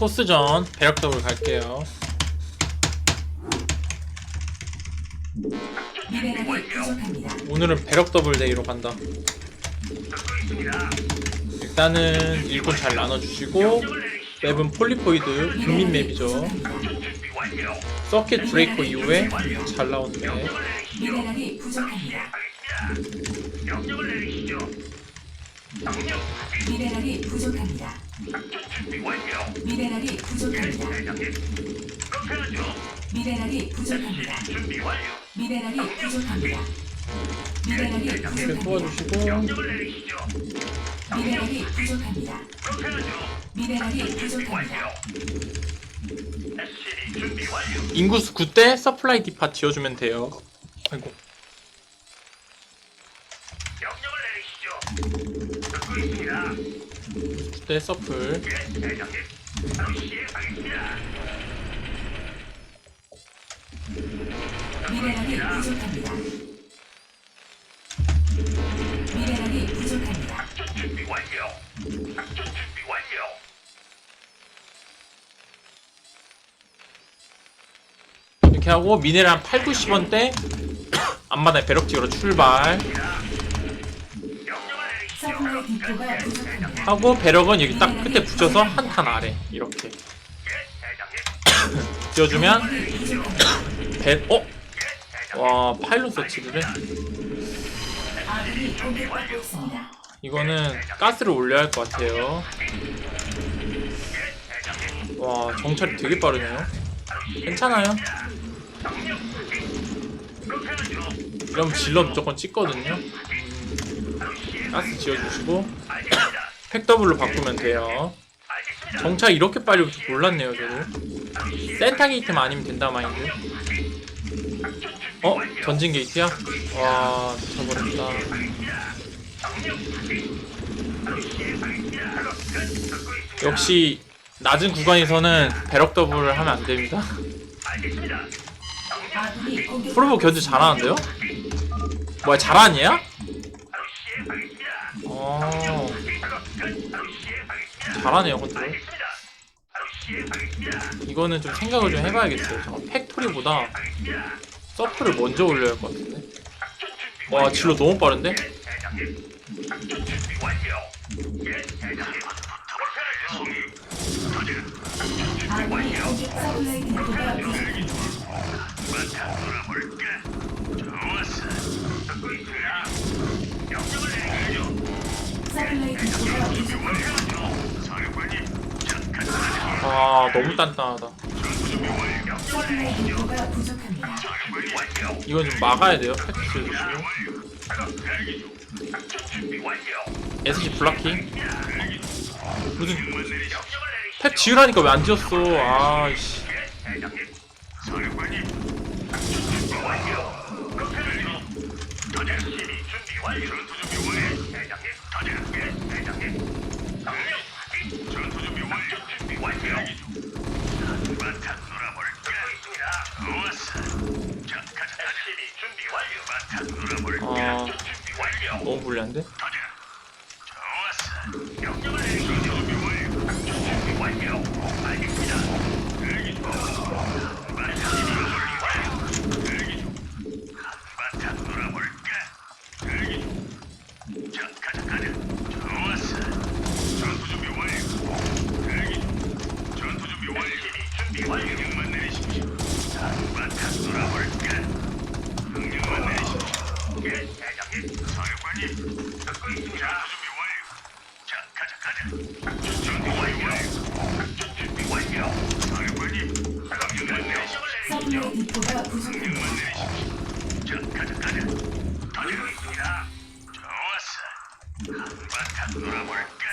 토스전 배럭 더블 갈게요. 오늘은 배럭 더블 데이로 간다. 일단은 일꾼 잘 나눠주시고 맵은 폴리포이드 국민 맵이죠. 서킷 브레이커 이후에 잘 나오는 맵. 미네랄이 부족합니다. 미네랄이 부족합니다. 미네랄이 부족합니다. 미네랄이 부족합니다. 미네랄이 부족합니다. 미네랄이 부족합니다. 미네랄이 부족합니다. 인구수 9대 서플라이 디파 지어주면 돼요. 아이고 명령을 내리시죠. 듣고 있습니다. 9대 서플. 미네랄이 부족합니다. 미네랄이 부족합니다. 작전 준비 완료. 작전 준비 완료. 이렇게 하고 미네랄 한 8, 90원대 앞마당에 배럭 지으러 출발 하고 배럭은 여기 딱 끝에 붙여서 한 칸 아래 이렇게 부족합니다. 배 어? 와 파일럿 서치를 해. 이거는 가스를 올려야 할 것 같아요 와 정찰이 되게 빠르네요 괜찮아요 이러면 질러 무조건 찍거든요 음, 가스 지어주시고 팩더블로 바꾸면 돼요 정찰 이렇게 빨리 올줄 몰랐네요 저도 센터 게이트만 아니면 된다 마인드 어? 전진 게이트야? 와 저버렸다 역시 낮은 구간에서는 배럭 더블을 하면 안 됩니다. 아군이 공격 프로보 견제 잘하는데요? 뭐야 잘하냐? 어 잘하네요 컨트롤. 이거는 좀 생각을 좀 해봐야겠어요. 잠깐 팩토리보다 서프를 먼저 올려야 할 것 같은데. 와 진로 너무 빠른데? 아군이 공격 서플라이 디포가 부족합니다. 서플라이 디포가 부족합니다. 아 너무 단단하다. 이건 좀 막아야 돼요. 지어주시고. SC 블락킹. 무슨 팩 지으라니까 왜 안 지었어? 아이씨. 아 너무 불리한데? 서플라이 디포가 부족합니다.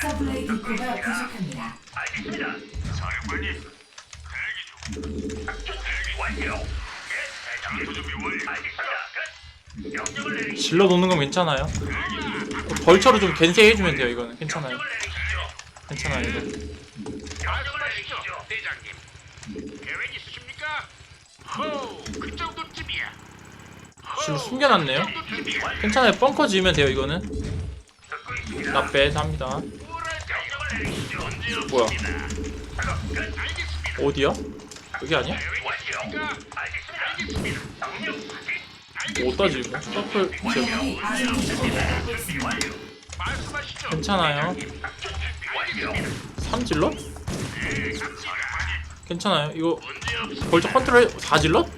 서플라이 디포가 부족합니다. 알겠습니다. 사령관님, 대기 중. 작전 준비 완료. 예, 대장님. 준비 완료. 알겠습니다. 끝. 명령을 내리시죠. 질러 놓는 건 괜찮아요. 벌처로 좀 겐세 해 주면 돼요. 이거는 괜찮아요. 명령을 내리시죠. 괜찮아요 이거. 명령을 내리시죠. 대장님. 계획 있으십니까? 호, 그 정도쯤이야. 지금 숨겨놨네요. 완료. 괜찮아요. 벙커 지으면 돼요. 이거는 있습니다. 나빼 합니다. 뭐야? 어디야? 여기 아니야? 뭐 어디지 이거? 서플 제. 괜찮아요. 작전 준비 완료. 삼질럿? 네, 갑니다. 괜찮아요. 이거. 벌써 컨트롤 4질럿?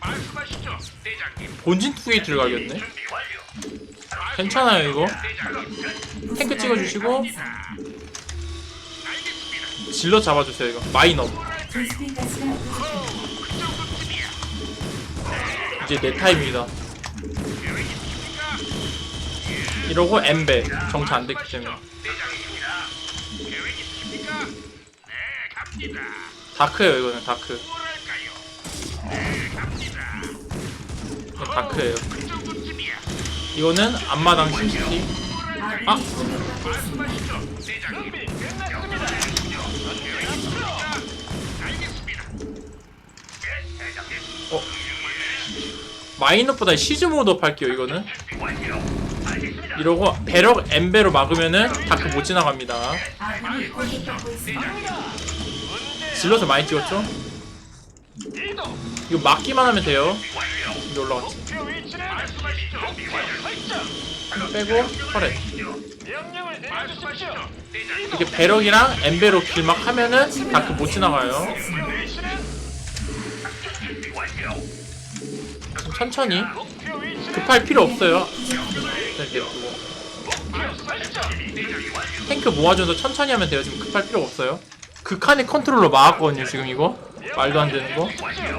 말씀하시죠, 대장님. 본진 투게이트를 가겠네. 괜찮아요 이거. 탱크 찍어주시고. 질럿 잡아주세요 이거. 마이너. 이제 내 타임이다. 이러고 엠베 정차 안 됐기 때문에. 다크예요 이거는 다크. 네, 다크예요. 이거는 앞마당 심시티. 아. 어 마이너보다 시즈 모드업 할게요 이거는. 이러고 배럭 엠베로 막으면은 다크 못 지나갑니다. 있습니다. 질럿을 많이 찍었죠? 이거 막기만 하면 돼요. 이제 올라갔지. 빼고 터렛. 이렇게 배럭이랑 엠베로 길막 하면은 다크 못 지나가요. 천천히. 급할 필요 없어요. 탱크 모아줘서 천천히 하면 돼요. 지금 급할 필요 없어요. 극한의 컨트롤로 막았거든요. 지금 이거 말도 안 되는 거. 완료.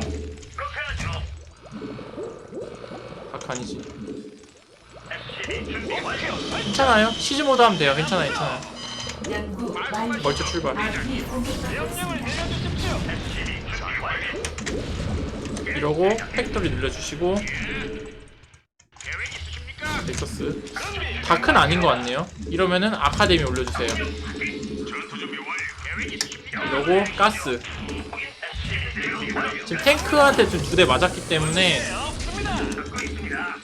괜찮아요. 시즈 모드 하면 돼요. 괜찮아요. 괜찮아요. 벌써 출발. 이러고 팩토리 있으십니까? 넥서스. 다크는 아닌 것 같네요. 이러면은 아카데미 올려주세요. 이러고 가스. 지금 탱크한테 좀두대 맞았기 때문에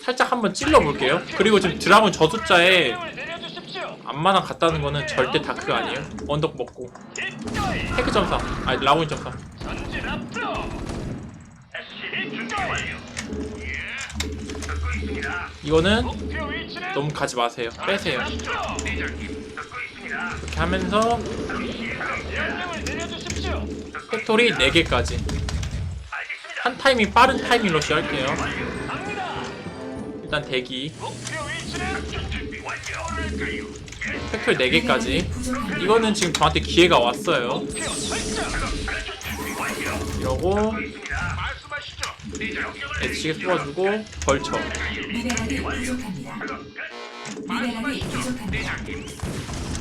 살짝 한번 찔러볼게요. 그리고 지금 드라곤 저숫자에. 앞마당 갔다는 거는 절대 다크가 아니에요. 언덕 먹고. 탱크 점사. 아니 라곤 점사. 이거는 너무 가지 마세요. 빼세요. 이렇게 하면서. 팩토리 4개까지. 한 타이밍 빠른 타이밍 러시 할게요. 일단 대기. 팩토리 4개까지. 부족합니다. 이거는 지금 저한테 기회가 왔어요. 이러고. SC게 쏘아주고 벌쳐.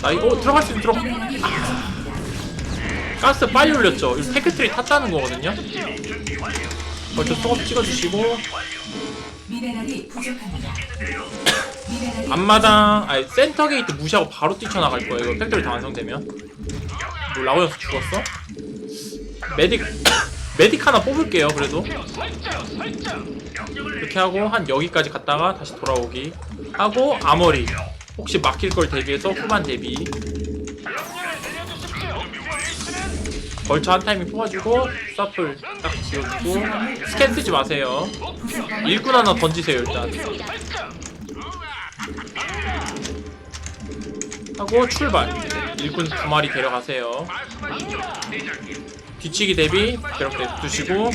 나 이거 어, 들어갈 수 있는 들어. 부족합니다. 가스 빨리 올렸죠. 이거 테크트리 탔다는 거거든요. 완료. 벌쳐 소금 찍어주시고 미네랄이 부족합니다. 미네랄이 앞마당 아니 센터 게이트 무시하고 바로 뛰쳐나갈 거예요. 이거 팩토리 다 완성되면. 뭐 라고연스 죽었어? 메딕 메딕 하나 뽑을게요. 그래도. 이렇게 하고 한 여기까지 갔다가 다시 돌아오기 하고 아머리 혹시 막힐 걸 대비해서 후반 대비 벌처 한 타이밍 뽑아주고 서플 딱 지어주고 스캔 쓰지 마세요. 일꾼 하나 던지세요 일단. 하고 출발. 일꾼 두 마리 데려가세요. 뒤치기 대비 냅두시고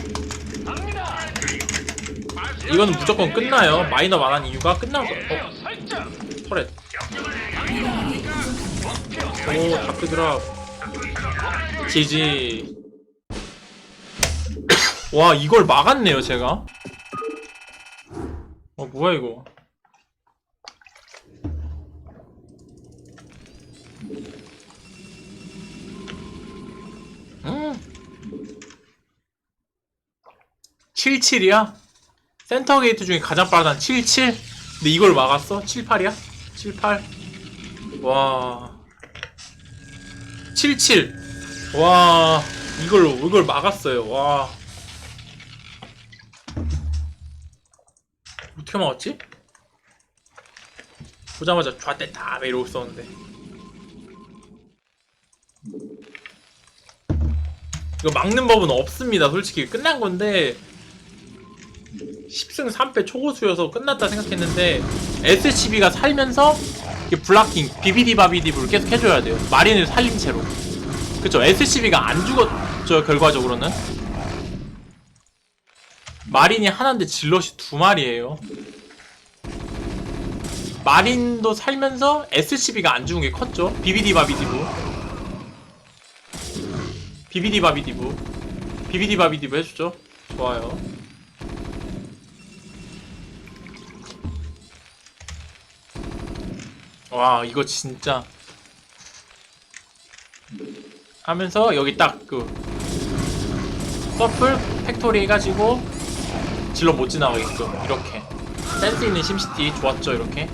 갑니다. 이거는 무조건 끝나요. 마이너 망한 이유가 끝나서 목표 어. 터렛. 오 다크 드랍 지지 와 이걸 막았네요 제가 어 뭐야 이거 음 77이야? 센터 게이트 중에 가장 빠르단 77? 근데 이걸 막았어? 78이야? 78? 와. 77. 와. 이걸로, 이걸 막았어요. 와. 어떻게 막았지? 보자마자 좌대다 이러고 있었는데. 이거 막는 법은 없습니다. 솔직히 끝난 건데 10승 3패 초고수여서 끝났다 생각했는데 SCB가 살면서 블락킹 비비디바비디브를 계속 해줘야 돼요. 마린을 살린 채로. 그쵸? SCB가 안 죽었죠 결과적으로는. 마린이 하나인데 질럿이 두 마리예요. 마린도 살면서 SCB가 안 죽은 게 컸죠. 비비디 바비디브. 비비디 바비디브. 비비디 바비디브 해주죠. 좋아요. 와 이거 진짜 하면서 여기 딱 그 서플 팩토리 해가지고 질러 못 지나가게끔 이렇게. 센스 있는 심시티 좋았죠 이렇게.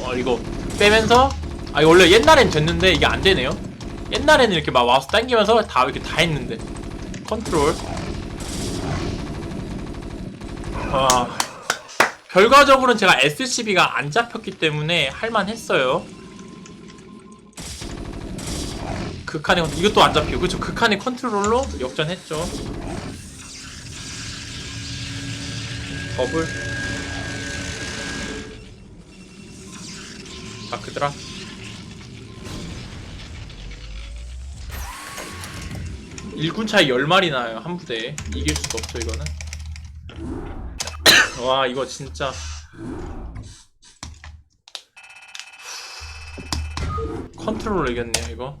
어 이거 빼면서 아 이거 원래 옛날엔 됐는데 이게 안 되네요. 옛날에는 이렇게 막 와서 당기면서 다 이렇게 다 했는데. 컨트롤. 아, 결과적으로는 제가 SCB가 안 잡혔기 때문에 할만했어요. 극한의 컨- 이것도 안 잡히고 그쵸? 극한의 컨트롤로 역전했죠. 버블. 다크드라. 일군 차이 10마리 나요 한 부대에. 이길 수가 없죠 이거는 와 이거 진짜. 컨트롤로 이겼네요 이거